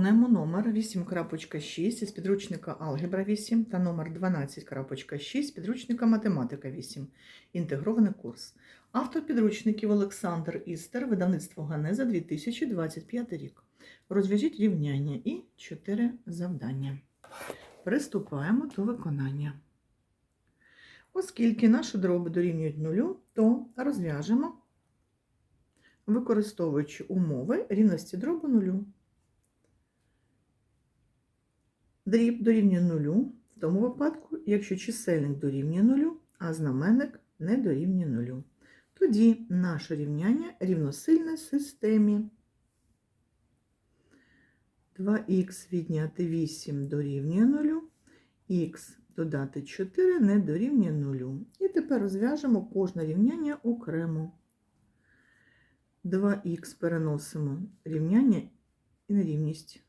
Виконуємо номер 8.6 із підручника Алгебра 8 та номер 12.6 з підручника Математика 8. Інтегрований курс. Автор підручників Олександр Істер, видавництво Ганеза 2025 рік. Розв'яжіть рівняння і 4 завдання. Приступаємо до виконання. Оскільки наші дроби дорівнюють нулю, то розв'яжемо, використовуючи умови рівності дробу нулю. Дорівнює нулю в тому випадку, якщо чисельник дорівнює нулю, а знаменник не дорівнює нулю. Тоді наше рівняння рівносильне системі. 2х відняти 8 дорівнює 0, х додати 4 не дорівнює 0. І тепер розв'яжемо кожне рівняння окремо. 2х переносимо рівняння і нерівність.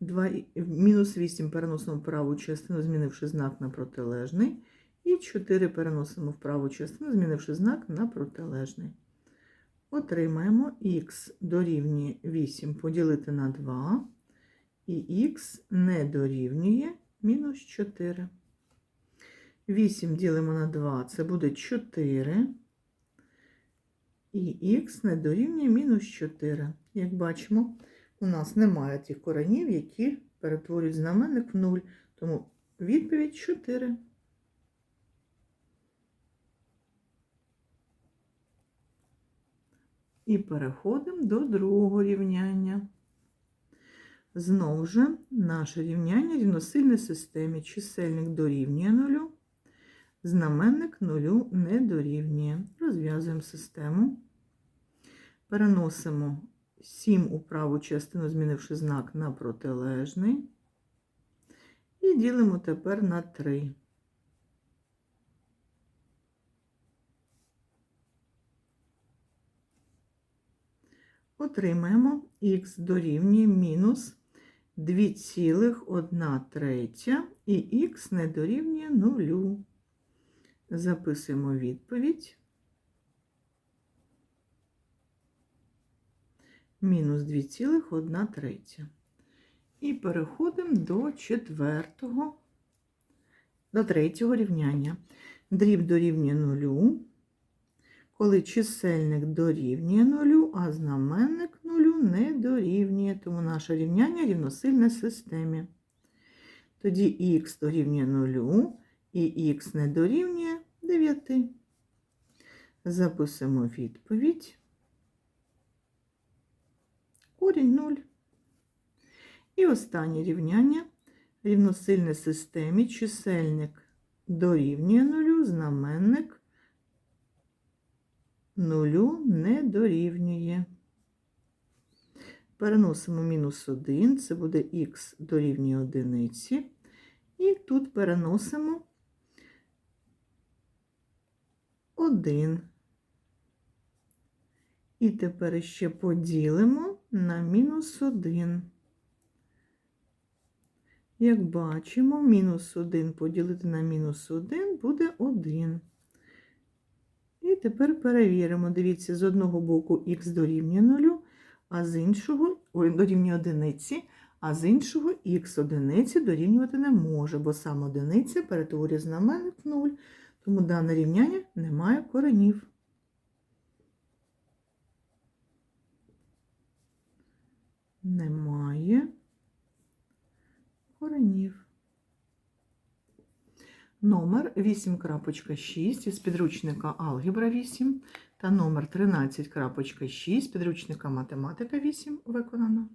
2, мінус 8 переносимо в праву частину, змінивши знак на протилежний. І 4 переносимо в праву частину, змінивши знак на протилежний. Отримаємо х дорівнює 8 поділити на 2, і х не дорівнює мінус 4. 8 ділимо на 2, це буде 4. І х не дорівнює мінус 4. Як бачимо, у нас немає тих коренів, які перетворюють знаменник в 0. Тому відповідь 4. І переходимо до другого рівняння. Знову ж, наше рівняння рівносильне системі. Чисельник дорівнює нулю, знаменник нулю не дорівнює. Розв'язуємо систему. Переносимо 7 у праву частину, змінивши знак на протилежний. І ділимо тепер на 3. Отримаємо х дорівнює мінус 2,1 третя і х не дорівнює 0. Записуємо відповідь. Мінус 2,1 третя. І переходимо до четвертого, до третього рівняння. Дріб дорівнює 0 коли чисельник дорівнює нулю, а знаменник нулю не дорівнює, тому наше рівняння рівносильне системі. Тоді х дорівнює нулю і х не дорівнює 9. Записуємо відповідь. Корінь 0. І останнє рівняння рівносильне системі чисельник дорівнює нулю, знаменник нулю не дорівнює. Переносимо мінус 1, це буде х дорівнює одиниці. І тут переносимо 1. І тепер ще поділимо на мінус 1. Як бачимо, мінус 1 поділити на мінус 1 буде 1. І тепер перевіримо. Дивіться, з одного боку х дорівнює 0, а з іншого ой, дорівнює одиниці, а з іншого х одиниці дорівнювати не може, бо сам одиниця перетворює знаменник в 0, тому дане рівняння не має коренів. Немає коренів. Номер 8.6 із підручника Алгебра 8 та номер 13.6 з підручника Математика 8 виконано.